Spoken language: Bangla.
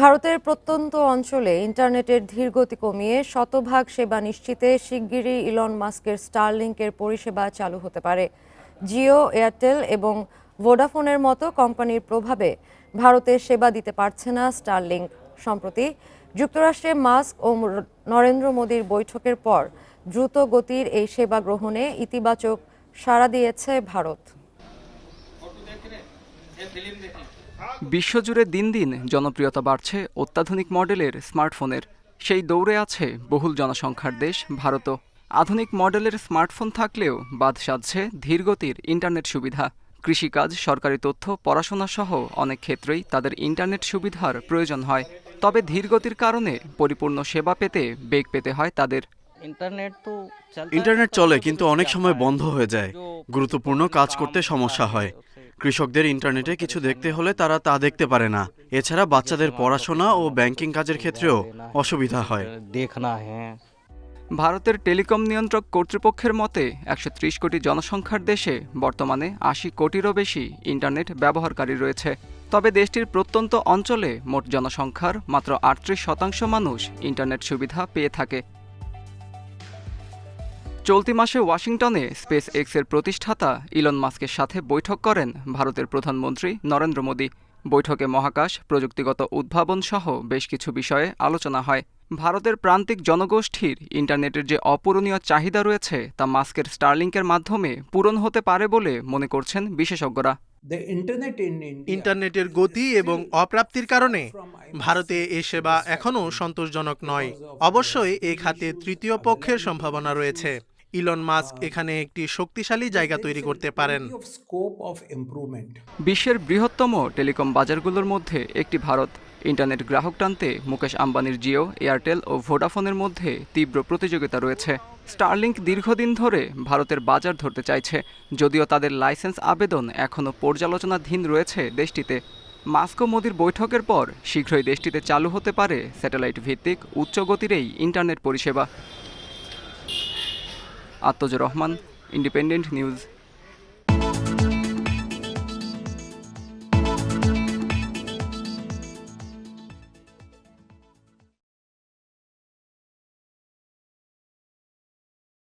ভারতের প্রত্যন্ত অঞ্চলে ইন্টারনেটের ধীরগতি কমিয়ে শতভাগ সেবা নিশ্চিতে শিগগিরই ইলন মাস্কের স্টারলিংকের পরিষেবা চালু হতে পারে। জিও, এয়ারটেল এবং ভোডাফোনের মতো কোম্পানির প্রভাবে ভারতে সেবা দিতে পারছে না স্টারলিংক। সম্প্রতি যুক্তরাষ্ট্রে মাস্ক ও নরেন্দ্র মোদীর বৈঠকের পর দ্রুত গতির এই সেবা গ্রহণে ইতিবাচক সাড়া দিয়েছে ভারত। বিশ্বজুড়ে দিন দিন জনপ্রিয়তা বাড়ছে অত্যাধুনিক মডেলের স্মার্টফোনের। সেই দৌড়ে আছে বহুল জনসংখ্যার দেশ ভারতও। আধুনিক মডেলের স্মার্টফোন থাকলেও বাদ সাধছে ধীরগতির ইন্টারনেট সুবিধা। কৃষিকাজ সরকারি তথ্য পড়াশোনা সহ অনেক ক্ষেত্রেই তাদের ইন্টারনেট সুবিধার প্রয়োজন হয়। তবে ধীরগতির কারণে পরিপূর্ণ সেবা পেতে বেগ পেতে হয় তাদের। ইন্টারনেট ইন্টারনেট চলে কিন্তু অনেক সময় বন্ধ হয়ে যায়। গুরুত্বপূর্ণ কাজ করতে সমস্যা হয়। কৃষকদের ইন্টারনেটে কিছু দেখতে হলে তারা তা দেখতে পারে না। এছাড়া বাচ্চাদের পড়াশোনা ও ব্যাংকিং কাজের ক্ষেত্রেও অসুবিধা হয়। হ্যাঁ। ভারতের টেলিকম নিয়ন্ত্রক কর্তৃপক্ষের মতে, একশো ত্রিশ কোটি জনসংখ্যার দেশে বর্তমানে আশি কোটিরও বেশি ইন্টারনেট ব্যবহারকারী রয়েছে। তবে দেশটির প্রত্যন্ত অঞ্চলে মোট জনসংখ্যার মাত্র আটত্রিশ শতাংশ মানুষ ইন্টারনেট সুবিধা পেয়ে থাকে। চলতি মাসে ওয়াশিংটনে স্পেস এক্সের প্রতিষ্ঠাতা ইলন মাস্কের সাথে বৈঠক করেন ভারতের প্রধানমন্ত্রী নরেন্দ্র মোদী। বৈঠকে মহাকাশ প্রযুক্তিগত উদ্ভাবন সহ বেশ কিছু বিষয়ে আলোচনা হয়। ভারতের প্রান্তিক জনগোষ্ঠীর ইন্টারনেটের যে অপূরণীয় চাহিদা রয়েছে তা মাস্কের স্টারলিংকের মাধ্যমে পূরণ হতে পারে বলে মনে করছেন বিশেষজ্ঞরা। ইন্টারনেটের গতি এবং অপ্রাপ্তির কারণে ভারতে এ সেবা এখনও সন্তোষজনক নয়। অবশ্যই এই খাতে তৃতীয় পক্ষের সম্ভাবনা রয়েছে। ইলন মাস্ক এখানে একটি শক্তিশালী জায়গা তৈরি করতে পারেন। বিশ্বের বৃহত্তম টেলিকম বাজারগুলোর মধ্যে একটি ভারত। ইন্টারনেট গ্রাহক টানতে মুকেশ আম্বানির জিও এয়ারটেল ও ভোডাফোনের মধ্যে তীব্র প্রতিযোগিতা রয়েছে। স্টারলিংক দীর্ঘদিন ধরে ভারতের বাজার ধরতে চাইছে যদিও তাদের লাইসেন্স আবেদন এখনও পর্যালোচনাধীন রয়েছে দেশটিতে। মাস্কো মোদির বৈঠকের পর শীঘ্রই দেশটিতে চালু হতে পারে স্যাটেলাইট ভিত্তিক উচ্চগতির এই ইন্টারনেট পরিষেবা। আত্মজ রহমান ইন্ডিপেন্ডেন্ট নিউজ